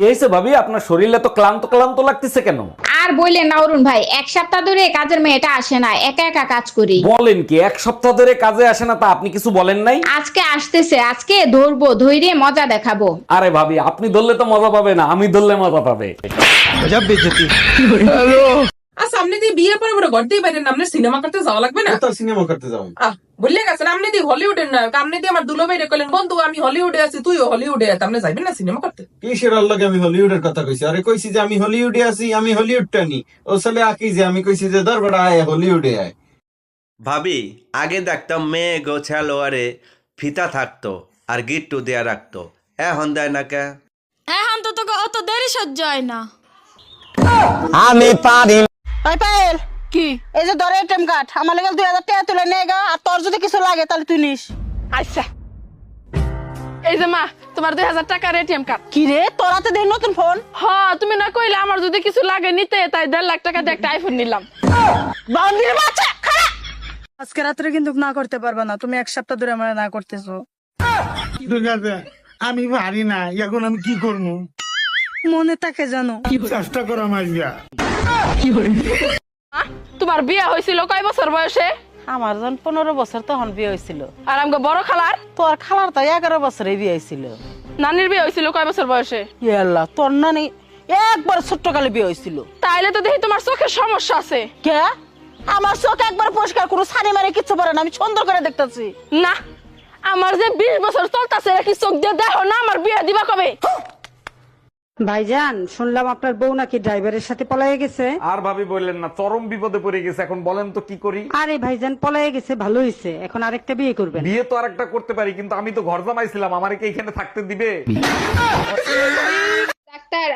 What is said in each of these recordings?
কি হয়েছে ভাবি? আপনার শরীরে তো ক্লান্ত ক্লান্ত লাগতেছে কেন? আর বললেন না অরুণ ভাই এক সপ্তাহ ধরে কাজের মেয়েটা আসে না একা একা কাজ করি। বলেন কি এক সপ্তাহ ধরে কাজে আসে না তা আপনি কিছু বলেন নাই? আজকে আসতেছে আজকে ধরবো ধৈরে মজা দেখাবো। আরে ভাবি আপনি ধরলে তো মজা পাবে না আমি ধরলে মজা পাবে। বিয়ের পরে পরে বাইরে নামনে সিনেমা করতে যাওয়া লাগবে না। সিনেমা করতে আহ বললে গেছেন আপনি দিয়ে হলিউডের নায়ক আপনি দিয়ে আমার দুলো বাইরে কইলেন বন্ধু আমি হলিউডে আছি তুইও হলিউডে আপনি যাইবেন না সিনেমা করতে? কিসের আল্লাহকে আমি হলিউডের কথা কইছি? আরে কইছি যে আমি হলিউডে আছি আমি হলিউডটা নি। ও সালে আকি যে আমি কইছি যে বড় আয় হলিউডে আয়। ভাবি আগে দেখতাম মেয়ে গোছালো আরে ফিতা থাকতো আর গিট্টু দেয়া রাখতো। এখন দেয় না কে? এখন তো তোকে অত দেরি সহ্য হয় না। পায়েল কি? এই যে ধরে এটিএম কার্ড আমার লেগে দুই হাজার টাকা তুলে নিয়ে গা আর তোর যদি কিছু লাগে তাহলে তুই নিস। আচ্ছা এই যে মা তোমার দুই হাজার টাকার এটিএম কার্ড কি রে তোর হাতে দেই নতুন ফোন হ তুমি না কইলে আমার যদি কিছু লাগে নিতে তাই দেড় লাখ টাকা দিয়ে একটা আইফোন নিলাম। বান্দির বাচ্চা আজকে রাত্রে কিন্তু না করতে পারবে না তুমি এক সপ্তাহ ধরে আমার না করতেছো। ঠিক আছে আমি পারি না এখন আমি কি করব? মনে থাকে জানো। চেষ্টা করো বিয়া তোমার বিয়ে হয়েছিল কয় বছর বয়সে? আমার যখন পনেরো বছর তখন বিয়ে হয়েছিল। আর আমাকে বড় খালার? তোর খালার তো এগারো বছরে বিয়ে হয়েছিল। নানির বিয়ে হয়েছিল কয় বছর বয়সে? ইয়াল্লা তোর নানি একবার ছোট্ট কালে বিয়ে হয়েছিল। তাইলে তো দেখি তোমার চোখের সমস্যা আছে। কে? আমার চোখ একবার পরিষ্কার কোনো সানি মারে কিচ্ছু পারে না আমি সুন্দর করে দেখতেছি। না আমার যে বিশ বছর চলতেছে কি চোখ দিয়ে দেখো না আমার বিয়ে দিবা কবে? ভাইজান শুনলাম আপনার বউ নাকি ড্রাইভারের সাথে পলায়ে গেছে। আর ভাবি বললেন না চরম বিপদে পড়ে গেছে এখন বলেন তো কি করি? আরে ভাইজান পলায়ে গেছে ভালো হয়েছে এখন আরেকটা বিয়ে করবেন। বিয়ে তো আরেকটা করতে পারি কিন্তু আমি তো ঘর জামাইছিলাম আমার কি এখানে থাকতে দিবে?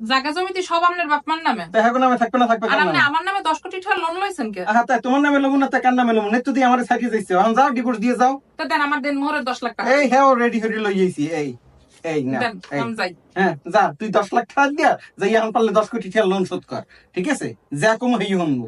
জায়গা জমিতে সব আপনার বাপমার নামে। তা এখন নামে থাকবে না থাকবে আর আপনি আমার নামে দশ কোটি টাকা লোন লইছেন কে? তাই তোমার নামে লোন না কার নামে লোন তুই দিয়ে আমার সাইকে যাইছো। এখন যাও ডিভোর্স দিয়ে যাও। তা দেন আমার দেন মোহরের দশ লাখ টাকা। এই হ্যাঁ রেডি হয়ে লই যাইছি এই এই না যাই। হ্যাঁ যা তুই দশ লাখ টাকা দিয়া যাই এখন পারলে দশ কোটি টাকা লোন শোধ কর। ঠিক আছে? যা কম হই হনবো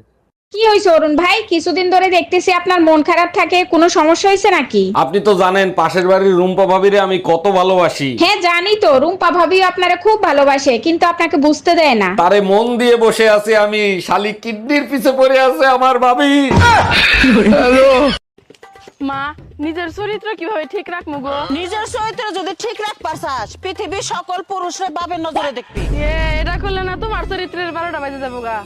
কি হয়েছে অরুণ ভাই? কিছুদিন ধরে দেখতেছি আপনার মন খারাপ থাকে কোনো সমস্যা হয়েছে নাকি? আপনি তো জানেন পাশের বাড়ির রুম্পা ভাবিরে আমি কত ভালোবাসি। হ্যাঁ জানি তো রুম্পা ভাবিও আপনারা খুব ভালোবাসে কিন্তু আপনাকে বুঝতে দেয় না। তারে মন দিয়ে বসে আছি আমি শালি কিডনির পিছে পড়ে আছে আমার ভাবি। মা নিজের চরিত্র কীভাবে ঠিক রাখব গো? নিজের চরিত্র যদি ঠিক রাখ পারছাস পৃথিবীর সকল পুরুষরা বাবের নজরে দেখবি। এ, এটা করলে না তোমার চরিত্রের বারোটা বাজে যাব গা।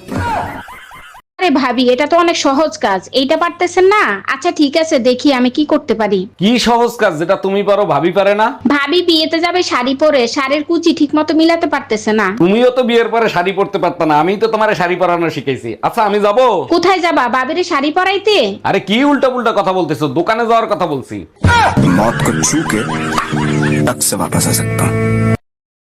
আরে ভাবি এটা তো অনেক সহজ কাজ এইটা পারতেছেন না আচ্ছা ঠিক আছে দেখি আমি কি করতে পারি কি সহজ কাজ যেটা তুমি পারো ভাবি পারে না ভাবি বিয়েতে যাবে শাড়ি পরে শাড়ির কুচি ঠিক মতো মিলাতে পারতেছে না তুমিও তো বিয়ের পরে শাড়ি পরতে পারত না আমি তো তোমার শাড়ি পরানো শিখাইছি আচ্ছা আমি যাব কোথায় যাবা বাবিরে শাড়ি পরাইতে আরে কি উল্টা পুল্টা কথা বলতেছো দোকানে যাওয়ার কথা বলছি मौत को छू के टक से वापस आ सकता हूँ